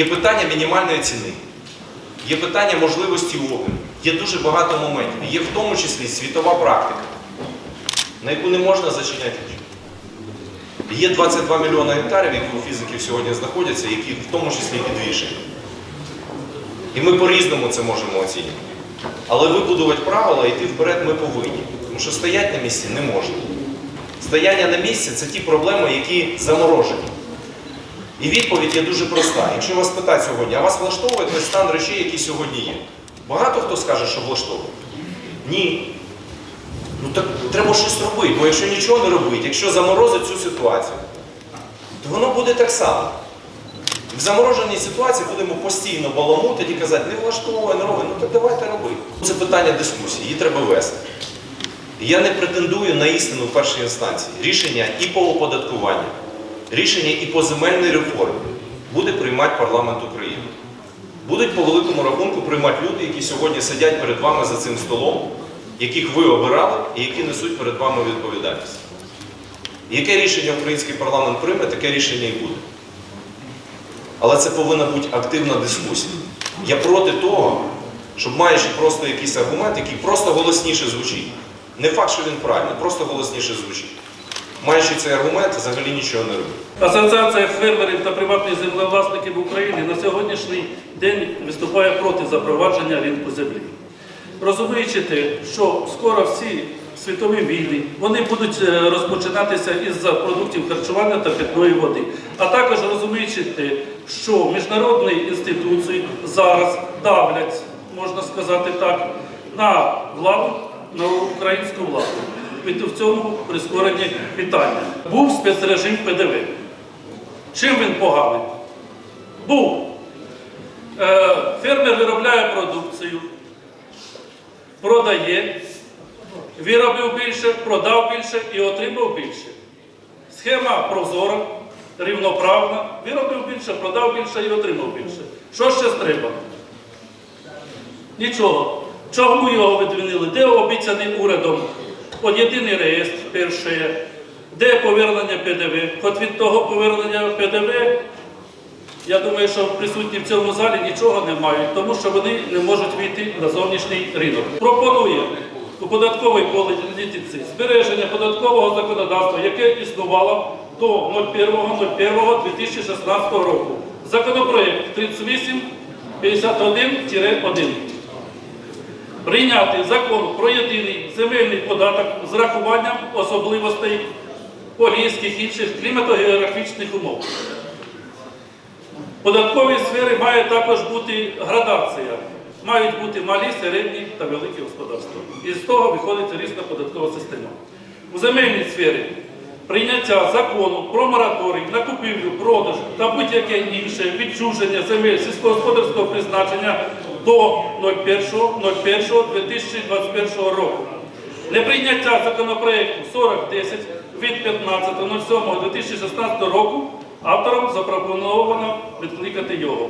Є питання мінімальної ціни, є питання можливості обміну, є дуже багато моментів. Є в тому числі світова практика, на яку не можна зачиняти. Є 22 мільйони гектарів, які у фізиків сьогодні знаходяться, які в тому числі підвішені. І ми по-різному це можемо оцінювати. Але вибудувати правила, йти вперед ми повинні. Тому що стояти на місці не можна. Стояння на місці це ті проблеми, які заморожені. І відповідь є дуже проста. Якщо вас питати сьогодні, а вас влаштовує той стан речей, які сьогодні є? Багато хто скаже, що влаштовує? Ні. Ну так треба щось робити, бо якщо нічого не робити, якщо заморозить цю ситуацію, то воно буде так само. В замороженій ситуації будемо постійно баламутити і казати, не влаштовує, не робить. Ну так давайте робити. Це питання дискусії, її треба вести. Я не претендую на істину в першій інстанції. Рішення і по оподаткуванню, рішення і по земельній реформі буде приймати парламент України. Будуть по великому рахунку приймати люди, які сьогодні сидять перед вами за цим столом, яких ви обирали і які несуть перед вами відповідальність. Яке рішення український парламент прийме, таке рішення і буде. Але це повинна бути активна дискусія. Я проти того, щоб маючи просто якийсь аргумент, який просто голосніше звучить. Не факт, що він правильний, просто голосніше звучить. Маючи цей аргумент, взагалі нічого не робить. Асоціація фермерів та приватних землевласників України на сьогоднішній день виступає проти запровадження ринку землі. Розуміючи те, що скоро всі світові війни вони будуть е, розпочинатися із продуктів харчування та питної води, а також розуміючи те, що міжнародні інституції зараз давлять, можна сказати так, на владу, на українську владу. В цьому прискоренні питання. Був спецрежим ПДВ. Чим він поганий? Був. Е, фермер виробляє продукцію, продає, виробив більше, продав більше і отримав більше. Схема прозора, рівноправна, виробив більше, продав більше і отримав більше. Що ще треба? Нічого. Чому його видвинили? Де обіцяний урядом? От єдиний реєстр перше, де повернення ПДВ? Хоч від того повернення ПДВ, я думаю, що присутні в цьому залі нічого не мають, тому що вони не можуть вийти на зовнішній ринок. Пропонує у податковій політиці збереження податкового законодавства, яке існувало до 01.01.2016 року. Законопроект 3851-1 прийняти закон про єдиний земельний податок з рахуванням особливостей поліських інших кліматогеографічних умов. В податковій сфері має також бути градація. Мають бути малі, середні та великі господарства. І з того виходить різна податкова система. У земельній сфері прийняття закону про мораторій на купівлю, продаж та будь-яке інше відчуження земель сільськогосподарського призначення до 01.01.2021 року. Неприйняття законопроекту 4010 від 15.07.2016 року автором запропоновано відкликати його.